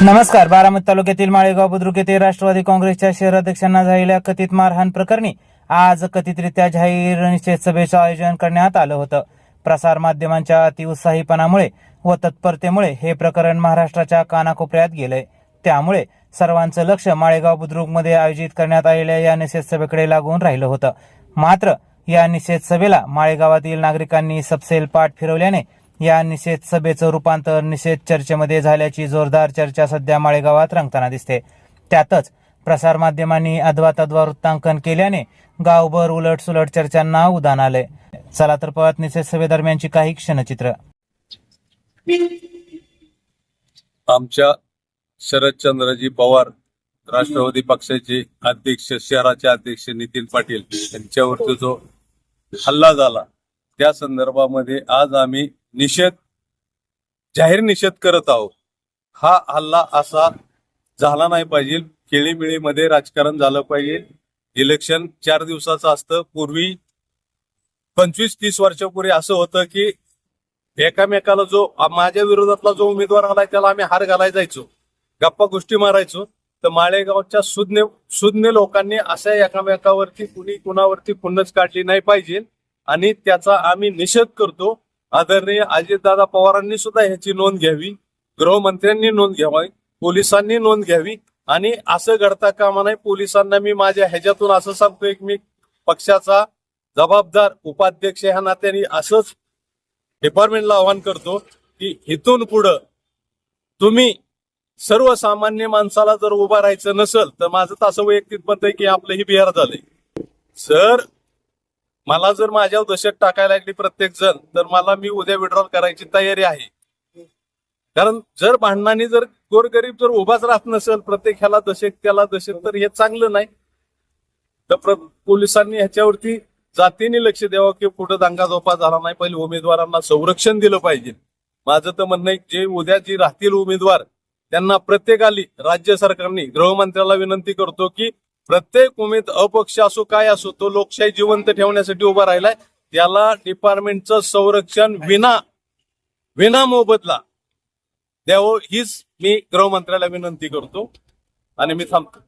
नमस्कार. बारामती तालुक्यातील माळेगाव बुद्रुक येथे राष्ट्रवादी काँग्रेसच्या शहराध्यक्षांना झालेल्या कथित मारहाण प्रकरणी आज कथितरित्या जाहीर निषेध सभेचं आयोजन करण्यात आलं होतं. प्रसार माध्यमांच्या अतिउत्साहीपणामुळे व तत्परतेमुळे हे प्रकरण महाराष्ट्राच्या कानाकोपऱ्यात गेलंय. त्यामुळे सर्वांचं लक्ष माळेगाव बुद्रुकमध्ये आयोजित करण्यात आलेल्या या निषेध सभेकडे लागून राहिलं होतं. मात्र या निषेध सभेला माळेगावातील नागरिकांनी सपसेल पाठ फिरवल्याने या निषेध सभेचं रूपांतर निषेध चर्चेमध्ये झाल्याची जोरदार चर्चा सध्या माळेगावात रंगताना दिसते. त्यातच प्रसारमाध्यमांनी अद्वा तद्वा वृत्तांकन केल्याने गावभर उलट सुलट चर्चांना उदान आले. चला तर पळत निषेध सभेदरम्यानची काही क्षणचित्र. आमच्या शरदचंद्रजी पवार राष्ट्रवादी पक्षाचे अध्यक्ष शहराचे अध्यक्ष नितीन पाटील यांच्यावरती जो हल्ला झाला त्या संदर्भामध्ये आज आम्ही निषेध जाहीर निषेध करत आहोत. हा हल्ला असा झाला नाही पाहिजे. खेळीमेळीमध्ये राजकारण झालं पाहिजे. इलेक्शन चार दिवसाचं असतं. पूर्वी पंचवीस तीस वर्षापूर्वी असं होतं की एकामेकाला जो माझ्या विरोधातला जो उमेदवार आलाय त्याला आम्ही हार घालाय जायचो. गप्पा गोष्टी मारायचो. तर माळेगावच्या सुज्ञ सुज्ञ लोकांनी अशा एकामेकावरती कुणी कुणावरती पुन्हाच काढली नाही पाहिजे. आणि त्याचा आम्ही निषेध करतो. आदरणीय अजितदादा पवारांनी सुद्धा ह्याची नोंद घ्यावी गृहमंत्र्यांनी नोंद घ्यावी पोलिसांनी नोंद घ्यावी आणि असं घडता कामा नाही पोलिसांना मी माझ्या ह्याच्यातून असं सांगतोय की मी पक्षाचा जबाबदार उपाध्यक्ष ह्या नात्याने असंच डिपार्टमेंटला आवाहन करतो की इथून पुढं तुम्ही सर्वसामान्य माणसाला जर उभा राहायचं नसेल तर माझं तर असं वैयक्तिक मत आहे की आपलंही बिहार झालंय. सर मला जर माझ्या दशक टाकायला लागली प्रत्येक जण तर मला मी उद्या विड्रॉल करायची तयारी आहे. कारण जर भांडणाने जर गोरगरीब जर उभाच राहत नसेल प्रत्येक ह्याला दशक त्याला दशक तर हे चांगलं नाही. तर पोलिसांनी ह्याच्यावरती जातीने लक्ष द्यावं की कुठं दांगाधोपा झाला नाही. पहिले उमेदवारांना संरक्षण दिलं पाहिजे. माझं तर म्हणणं आहे जे उद्या जे राहतील उमेदवार त्यांना प्रत्येकाली राज्य सरकारने गृहमंत्र्याला विनंती करतो की प्रत्येक उमेद अपक्ष असो काय असो तो लोकशाही जिवंत ठेवण्यासाठी उभा राहिलाय. त्याला डिपार्टमेंटचं संरक्षण विना विना मोबदला द्यावं हीच मी गृहमंत्र्याला विनंती करतो. आणि मी थांबतो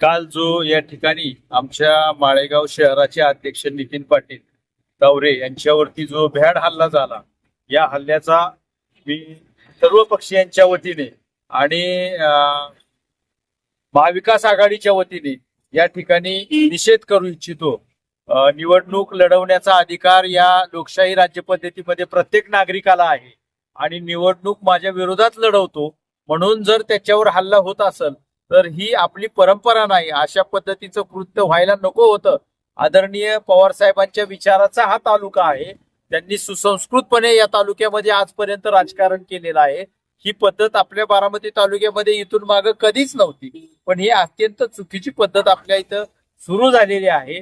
काल जो या ठिकाणी आमच्या माळेगाव शहराचे अध्यक्ष नितीन पाटील तावरे यांच्यावरती जो भ्याड हल्ला झाला या हल्ल्याचा मी सर्व पक्षीयांच्या वतीने आणि महाविकास आघाडीच्या वतीने या ठिकाणी निषेध करू इच्छितो. निवडणूक लढवण्याचा अधिकार या लोकशाही राज्य पद्धतीमध्ये प्रत्येक नागरिकाला आहे. आणि निवडणूक माझ्या विरोधात लढवतो. म्हणून जर त्याच्यावर हल्ला होत असेल तर ही आपली परंपरा नाही. अशा पद्धतीचं कृत्य व्हायला नको होतं. आदरणीय पवार साहेबांच्या विचाराचा हा तालुका आहे. त्यांनी सुसंस्कृतपणे या तालुक्यामध्ये आजपर्यंत राजकारण केलेलं आहे. ही पद्धत आपल्या बारामती तालुक्यामध्ये इथून मागं कधीच नव्हती. पण ही अत्यंत चुकीची पद्धत आपल्या इथं सुरू झालेली आहे.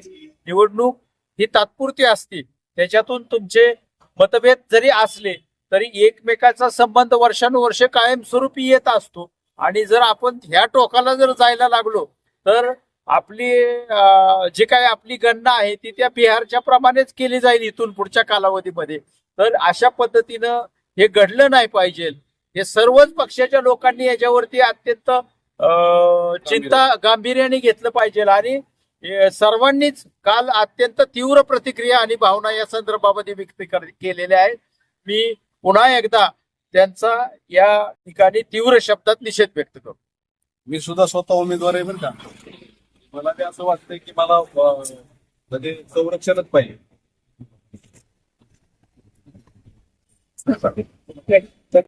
निवडणूक ही तात्पुरती असते. त्याच्यातून तुमचे मतभेद जरी असले तरी एकमेकाचा संबंध वर्षानुवर्ष कायमस्वरूपी येत असतो. आणि जर आपण ह्या टोकाला जर जायला लागलो तर आपली जी जे काय आपली गणना आहे ती त्या बिहारच्या प्रमाणेच केली जाईल इथून पुढच्या कालावधीमध्ये. तर अशा पद्धतीनं हे घडलं नाही पाहिजे. हे सर्वच पक्षाच्या लोकांनी याच्यावरती अत्यंत अं, चिंता गांभीर्याने घेतलं पाहिजे. आणि सर्वांनीच काल अत्यंत तीव्र प्रतिक्रिया आणि भावना या संदर्भामध्ये व्यक्त केलेल्या आहेत. मी पुन्हा एकदा त्यांचा या ठिकाणी तीव्र शब्दात निषेध व्यक्त करतो. मी सुद्धा स्वतः उमेदवार आहे बरं का. मला ते असं वाटतंय की मला म्हणजे संरक्षणच पाहिजे.